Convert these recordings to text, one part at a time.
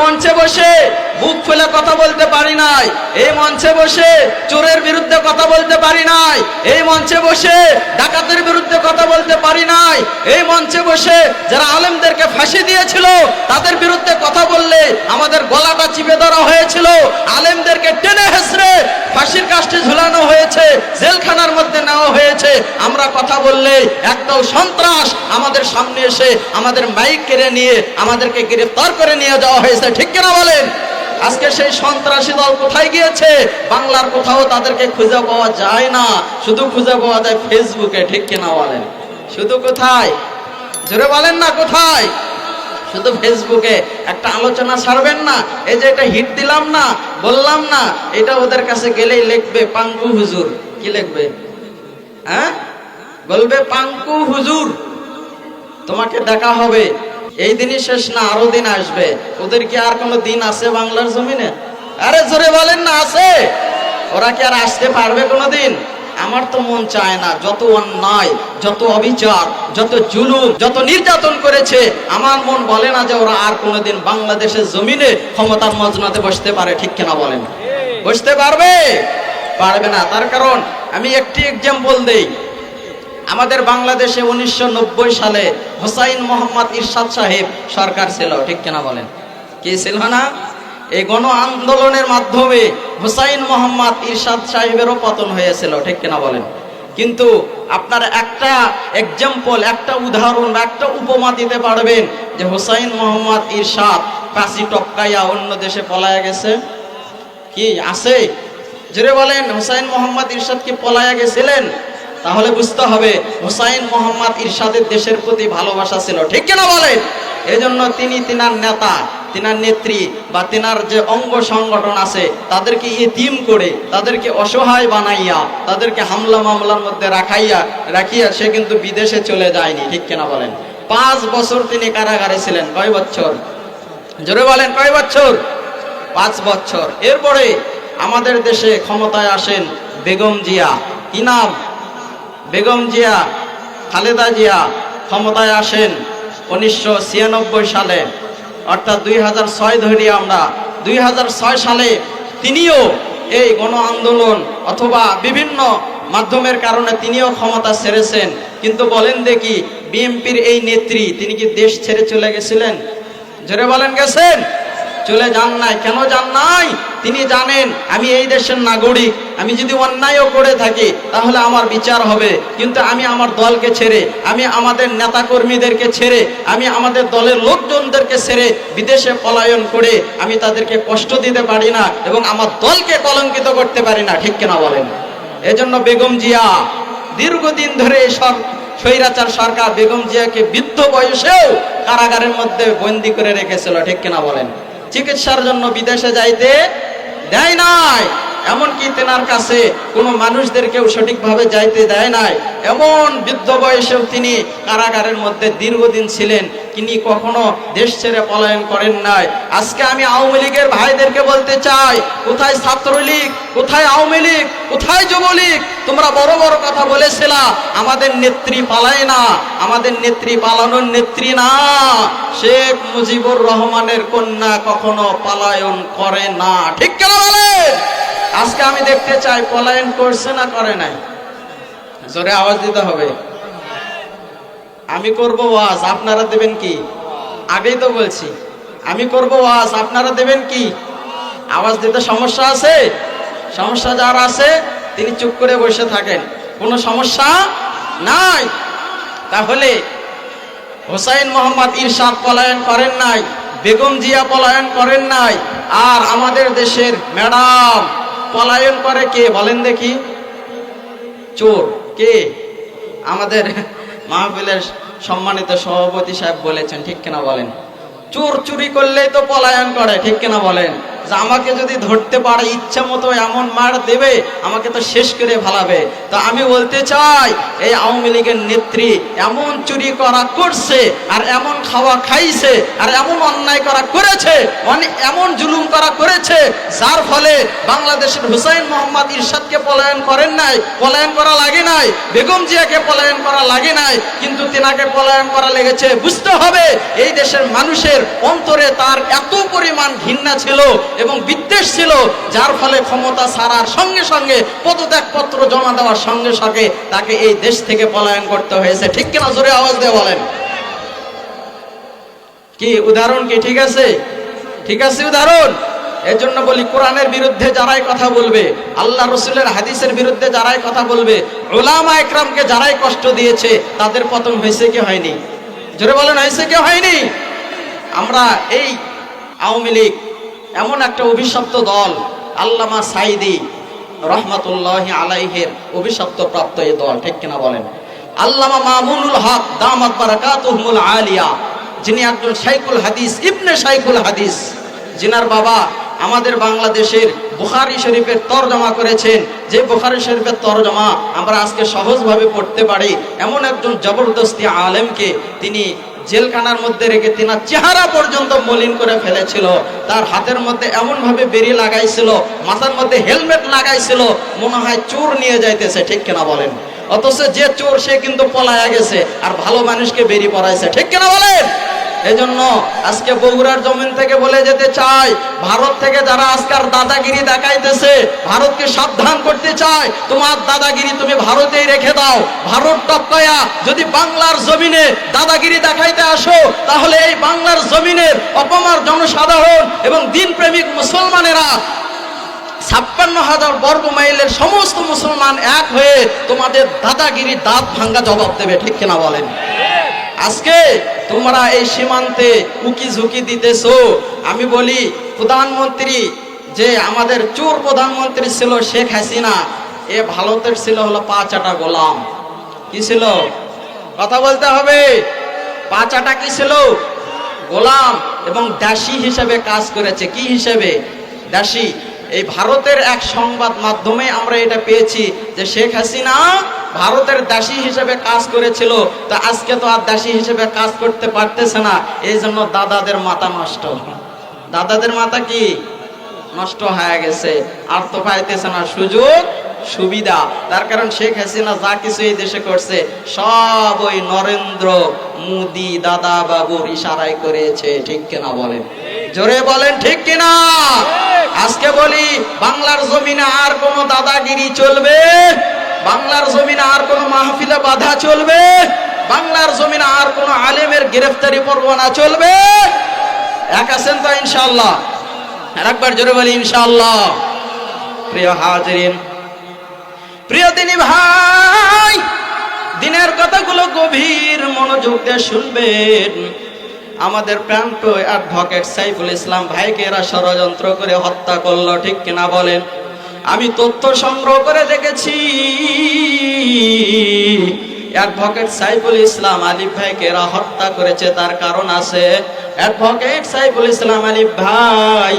মঞ্চে বসে বুক ফুলে কথা বলতে পারি নাই। এই মঞ্চে বসে চোরের বিরুদ্ধে কথা বলতে পারি নাই। এই মঞ্চে বসে ডাকাতের বিরুদ্ধে কথা বলতে পারি নাই। এই মঞ্চে বসে যারা আলেমদেরকে ফাঁসি দিয়েছিল, তাদের বিরুদ্ধে কথা বললে আমাদের গলাটা চিপে ধরা হয়েছিল। আলেমদেরকে টেনে হেসড়ে ফাঁসির কাষ্টে ঝুলানো হয়েছে জেলখানার মধ্যে নেওয়া হয়েছে আমরা কথা বললে, একদল সন্ত্রাস আমাদের সামনে এসে আমাদের মাইক কেড়ে নিয়ে আমাদেরকে গ্রেফতার করে নিয়ে যাওয়া হয়েছে, ঠিক কিনা বলেন? আজকে সেই সন্ত্রাসী দল কোথায় গিয়েছে? বাংলার কোথাও তাদেরকে খুঁজে পাওয়া যায় না। শুধু খুঁজে পাওয়া যায় ফেসবুকে, ঠিক কিনা বলেন? শুধু কোথায়? জোরে বলেন না, কোথায়? শুধু ফেসবুকে। একটা আলোচনা ছাড়বেন না। এই যে এটা হিট দিলাম না, বললাম না, এটা ওদের কাছে গেলেই লিখবে, পাঙ্গু হুজুর। কি লিখবে? হ্যাঁ? বলবে, পাঙ্কু হুজুর, তোমাকে দেখা হবে। এই দিনই শেষ না, আরও দিন আসবে। ওদের কি আর কোনো দিন আছে বাংলার জমিনে? আরে জোরে বলেন না, আছে। ওরা কি আর আসতে পারবে কোনো দিন? আমার তো মন চায় না, যত অন্যায়, যত অবিচার, যত জুলুম, যত নির্যাতন করেছে, আমার মন বলে না যে ওরা আর কোনোদিন বাংলাদেশের জমিনে ক্ষমতার মজনাতে বসতে পারে, ঠিক কিনা বলেন? বসতে পারবে? পারবে না, তার কারণ আমি একটি এক্সাম্পল দেই। আমাদের বাংলাদেশে উনিশশো নব্বই সালে হোসাইন মোহাম্মদ ইরশাদ সাহেব সরকার ছিল, ঠিক কিনা বলেন? কি ছিল না? এই গণ আন্দোলনের মাধ্যমে হোসাইন মোহাম্মদ ইরশাদ সাহেবেরও পতন হয়েছিল, ঠিক কিনা বলেন? কিন্তু আপনার একটা এক্সাম্পল একটা উদাহরণ, একটা উপমা দিতে পারবেন যে হোসাইন মোহাম্মদ ইরশাদ কাশি টপকাইয়া অন্য দেশে পলায়া গেছে? কি, আছে? জোরে বলেন, হুসাইন মোহাম্মদ ইরশাদ কি পলায়া গেছিলেন? তাহলে বুঝতে হবে হুসাইন মোহাম্মদ ইরশাদের দেশের প্রতি ভালোবাসা ছিল। ঠিক কিনা বলেন? এই জন্য তিনি তিনার নেতা, তিনার নেত্রী বা তিনার যে অঙ্গ সংগঠন আছে, তাদেরকে ইতিম করে, তাদেরকে অসহায় বানাইয়া, তাদেরকে হামলা মামলার মধ্যে রাখাইয়া, রাখিয়া সে কিন্তু বিদেশে চলে যায়নি। ঠিক কিনা বলেন? পাঁচ বছর তিনি কারাগারে ছিলেন। কয় বছর? জোরে বলেন, কয় বছর? পাঁচ বছর। এরপরে আমাদের দেশে ক্ষমতায় আসেন বেগম জিয়া। কি নাম? বেগম জিয়া, খালেদা জিয়া ক্ষমতায় আসেন উনিশশো ছিয়ানব্বই সালে। অর্থাৎ দুই হাজার ছয় ধরি আমরা। দুই হাজার ছয় সালে তিনিও এই গণ আন্দোলন অথবা বিভিন্ন মাধ্যমের কারণে তিনিও ক্ষমতা ছেড়েছেন। কিন্তু বলেন দেখি, বিএনপির এই নেত্রী, তিনি কি দেশ ছেড়ে চলে গেছিলেন? জোরে বলেন গেছেন? চলে যান নাই। কেন যান নাই? তিনি জানেন, আমি এই দেশের নাগরিক, আমি যদি অন্যায়ও করে থাকি, তাহলে আমার বিচার হবে। কিন্তু আমি আমার দলকে ছেড়ে, আমি আমাদের নেতাকর্মীদেরকে ছেড়ে, আমি আমাদের দলের লোকজনদেরকে ছেড়ে বিদেশে পলায়ন করে আমি তাদেরকে কষ্ট দিতে পারি না এবং আমার দলকে কলঙ্কিত করতে পারি না, ঠিক কিনা বলেন? এজন্য বেগম জিয়া, দীর্ঘদিন ধরে সর, স্বৈরাচার সরকার বেগম জিয়াকে বৃদ্ধ বয়সেও কারাগারের মধ্যে বন্দি করে রেখেছিল, ঠিক কিনা বলেন? চিকিৎসার জন্য বিদেশে যাইতে দেয় নাই এমনকি তেনার কাছে কোনো মানুষদেরকেও সঠিকভাবে যাইতে দেয় নাই। এমন বৃদ্ধ বয়সেও তিনি কারাগারের মধ্যে দীর্ঘদিন ছিলেন, তিনি কখনো দেশ ছেড়ে পলায়ন করেন নাই। আজকে আমি আওয়ামী লীগের ভাইদেরকে বলতে চাই, কোথায় ছাত্রলীগ, কোথায় আওয়ামী লীগ, কোথায় যুবলীগ? তোমরা বড় বড় কথা বলেছিলা, আমাদের নেত্রী পালায় না, আমাদের নেত্রী পালানোর নেত্রী না। শেখ মুজিবুর রহমানের কন্যা কখনো পালায়ন করে না। ঠিক কেন আজকে আমি দেখতে চাই, পলায়ন করছে না করে নাই? জোরে আওয়াজ দিতে হবে। আমি করব ওয়াজ, আপনারা দেবেন কি? আগেই তো বলছি, আমি করব ওয়াজ, আপনারা দেবেন কি? আওয়াজ দিতে সমস্যা আছে? সমস্যা যার আছে, তিনি চুপ করে বসে থাকেন। কোনো সমস্যা নাই? তাহলে হোসাইন মোহাম্মদ ইরশাদ পলায়ন করেন নাই, বেগম জিয়া পলায়ন করেন নাই, আর আমাদের দেশের ম্যাডাম পলায়ন করে কে? বলেন দেখি। চোর। কে? আমাদের মাহফিলের সম্মানিত সভাপতি সাহেব বলেছেন, ঠিক কেনা বলেন? চোর চুরি করলেই তো পলায়ন করে, ঠিক কিনা বলেন? যে আমাকে যদি ধরতে পারে ইচ্ছা মতো এমন মার দেবে, আমাকে তো শেষ করে ভালাবে তো আমি বলতে চাই, এই আওয়ামী লীগের নেত্রী এমন চুরি করা করছে, আর এমন খাওয়া খাইছে, আর এমন অন্যায় করা করেছে অনেক এমন জুলুম করা করেছে, যার ফলে বাংলাদেশের হুসাইন মোহাম্মদ ইরশাদকে পলায়ন করেন নাই, পলায়ন করা লাগে নাই, বেগম জিয়াকে পলায়ন করা লাগে নাই, কিন্তু তেনাকে পলায়ন করা লেগেছে। বুঝতে হবে, এই দেশের মানুষের অন্তরে তার এত পরিমাণ ঘৃণা ছিল এবং বিদ্বেষ ছিল, যার ফলে ক্ষমতা ছাড়ার সঙ্গে সঙ্গে পদত্যাগপত্র জমা দেওয়ার সঙ্গে সঙ্গে তাকে এই দেশ থেকে পলায়ন করতে হয়েছে। ঠিক কিনা জোরে আওয়াজ দিয়ে বলেন। কি, উদাহরণ কি? ঠিক আছে? ঠিক আছে, উদাহরণ? এর জন্য বলি, কোরআনের বিরুদ্ধে যারাই কথা বলবে, আল্লাহ রসুলের হাদিসের বিরুদ্ধে যারাই কথা বলবে ওলামা একরামকে যারাই কষ্ট দিয়েছে, তাদের পতন হয়েছে কি হয়নি? জোরে বলেন, হয়েছে কি হয়নি? আমরা এই আওয়ামী লীগ এমন একটা অভিশপ্ত দল, আল্লামা সাইদি রহমাতুল্লাহ আলাইহের অভিশপ্ত প্রাপ্ত এই দল, ঠিক কিনা বলেন? আল্লামা মামুনুল হক দামাত বারাকাতুহুমুল আলিয়া, যিনি একজন শাইকুল হাদিস, ইবনে শাইকুল হাদিস জিনার বাবা আমাদের বাংলাদেশের বুখারি শরীফের তরজমা করেছেন। যে বুখারি শরীফের তরজমা আমরা আজকে সহজভাবে পড়তে পারি। এমন একজন জবরদস্তি আলেমকে তিনি জেলখানার মধ্যে রেখে তিনার চেহারা পর্যন্ত মলিন করে ফেলেছিল। তার হাতের মধ্যে এমন ভাবে বেরি লাগাইছিল, মাথার মধ্যে হেলমেট লাগাইছিল, মনে হয় চোর নিয়ে যাইতেছে, ঠিক কিনা বলেন? অথচ যে চোর সে কিন্তু পলায়া গেছে, আর ভালো মানুষকে বেরি পড়াইছে ঠিক কিনা বলেন? এজন্য আজকে বগুড়ার জমিন থেকে বলে যেতে চাই, ভারত থেকে যারা আজকার দাদাগিরি দেখাইতেছে, ভারতকে সাবধান করতে চায় তোমার দাদাগিরি তুমি ভারতেই রেখে দাও। ভারত টপকায়া যদি বাংলার জমিনে দাদাগিরি দেখাইতে আসো, তাহলে এই বাংলার জমিনের অপমার জনসাধারণ এবং দিনপ্রেমিক মুসলমানেরা ছাপ্পান্ন হাজার বর্গ মাইলের সমস্ত মুসলমান এক হয়ে তোমাদের দাদাগিরি দাঁত ভাঙ্গা জবাব দেবে, ঠিক কিনা বলেন? আজকে তোমরা এই সীমান্তে উকি ঝুঁকি দিতেছো। আমি বলি, প্রধানমন্ত্রী, যে আমাদের চোর প্রধানমন্ত্রী ছিল শেখ হাসিনা, এ ভারতের ছিল হলো পাঁচাটা গোলাম। কি ছিল? কথা বলতে হবে। পাঁচাটা কি ছিল? গোলাম এবং দাসী হিসেবে কাজ করেছে। কি হিসেবে? দাসী। এই ভারতের এক সংবাদ মাধ্যমে আমরা এটা পেয়েছি যে শেখ হাসিনা ভারতের দাসী হিসেবে কাজ করেছিল, তা আজকে তো আর দাসী হিসেবে কাজ করতে পারতেছে না। এই জন্য দাদাদের মাথা নষ্ট। দাদাদের মাথা কি? নষ্ট হয়ে গেছে। আর তো পাইতেছে না সুযোগ, সুবিধা। তার কারণ শেখ হাসিনা যা কিছু এই দেশে করছে, সব ওই নরেন্দ্র মোদি দাদা বাবুর ইশারায় করেছে। ঠিক কিনা বলেন? জোরে বলেন, ঠিক কিনা? আজকে বলি, বাংলার জমিনে আর কোন দাদাগিরি চলবে? বাংলার জমিনে আর কোন মাহফিলে বাধা চলবে? বাংলার জমিনে আর কোন আলেমের গ্রেফতারি পরোয়ানা চলবে? এক আছেন তো ইনশাল্লাহ একবার জোরে বলি ইনশাল্লাহ প্রিয় হাজরিন, প্রিয় দিনী ভাই, দিনের কথাগুলো গভীর মনোযোগ দিয়ে শুনবেন। আমাদের প্রান্ত অ্যাডভোকেট সাইফুল ইসলাম ভাইকে এরা ষড়যন্ত্র করে হত্যা করল, ঠিক কিনা বলেন? আমি তথ্য সংগ্রহ করে দেখেছি। অ্যাডভোকেট সাইফুল ইসলাম আলিফ ভাইকে এরা হত্যা করেছে, তার কারণ আছে। অ্যাডভোকেট সাইফুল ইসলাম আলিফ ভাই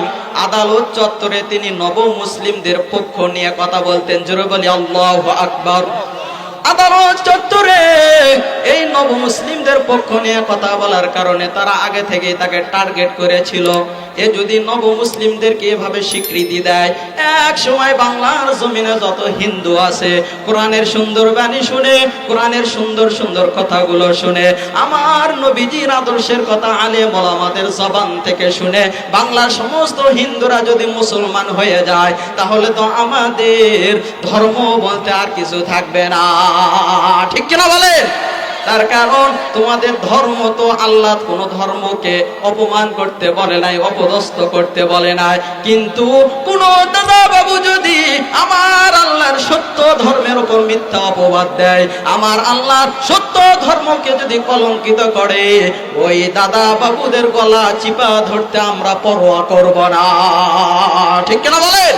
আদালত চত্বরে তিনি নব মুসলিমদের পক্ষ নিয়ে কথা বলতেন। জোরে বলি, আল্লাহ আকবর। আদালত চত্বরে এই নব মুসলিমদের পক্ষ নিয়ে কথা বলার কারণে তারা আগে থেকেই তাকে টার্গেট করেছিল। এ যদি নব মুসলিমদেরকে এভাবে স্বীকৃতি দেয়, এক সময় বাংলার জমিনে যত হিন্দু আছে, কোরআনের সুন্দর বাণী শুনে, কোরআনের সুন্দর সুন্দর কথাগুলো শুনে, আমার নবীজির আদর্শের কথা আলে মোলামাদের জবান থেকে শুনে, বাংলার সমস্ত হিন্দুরা যদি মুসলমান হয়ে যায়, তাহলে তো আমাদের ধর্ম বলতে আর কিছু থাকবে না। ঠিক কিনা বলেন? তার কারণ তোমাদের ধর্ম তো আল্লাহ কোন ধর্মকে অপমান করতে বলে নাই, অপদস্থ করতে বলে নাই। কিন্তু কোন দাদা বাবু যদি আমার আল্লাহর সত্য ধর্মের উপর মিথ্যা অপবাদ দেয়, আমার আল্লাহর সত্য ধর্মকে যদি কলঙ্কিত করে, ওই দাদা বাবুদের গলা চিপা ধরতে আমরা পরোয়া করব না। ঠিক কিনা বলেন?